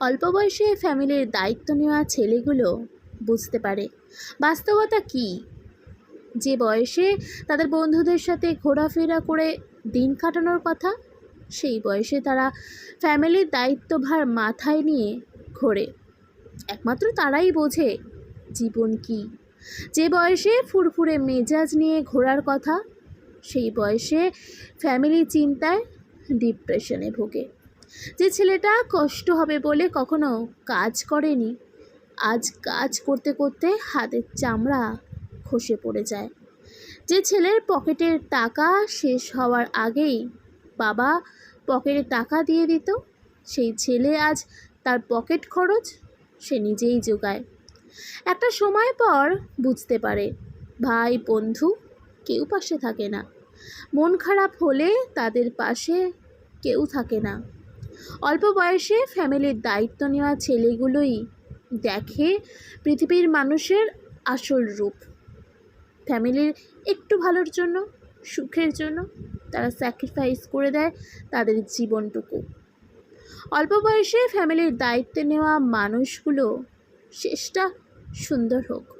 অল্প বয়সে ফ্যামিলির দায়িত্ব নেওয়া ছেলেগুলো বুঝতে পারে। বাস্তবতা কী? যে বয়সে তাদের বন্ধুদের সাথে ঘোরাফেরা করে দিন কাটানোর কথা, সেই বয়সে তারা ফ্যামিলির দায়িত্বভার মাথায় নিয়ে ঘোরে। একমাত্র তারাই বোঝে জীবন কি। যে বয়সে ফুরফুরে মেজাজ নিয়ে ঘোরার কথা, সেই বয়সে ফ্যামিলি চিন্তায় ডিপ্রেশনে ভোগে। যে ছেলেটা কষ্ট হবে বলে কখনো কাজ করেনি, আজ কাজ করতে করতে হাতের চামড়া খসে পড়ে যায়। যে ছেলের পকেটের টাকা শেষ হওয়ার আগেই বাবা পকেটে টাকা দিয়ে দিত, সেই ছেলে আজ তার পকেট খরচ সে নিজেই যোগায় একটা সময় পর বুঝতে পারে, ভাই, বন্ধু কেউ পাশে থাকে না। মন খারাপ হলে তাদের পাশে কেউ থাকে না। অল্প বয়সে ফ্যামিলির দায়িত্ব নেওয়া ছেলেগুলোই দেখে পৃথিবীর মানুষের আসল রূপ। ফ্যামিলির একটু ভালোর জন্য, সুখের জন্য তারা স্যাক্রিফাইস করে দেয় তাদের জীবনটুকু। অল্প বয়সে ফ্যামিলির দায়িত্ব নেওয়া মানুষগুলো শেষটা সুন্দর হোক।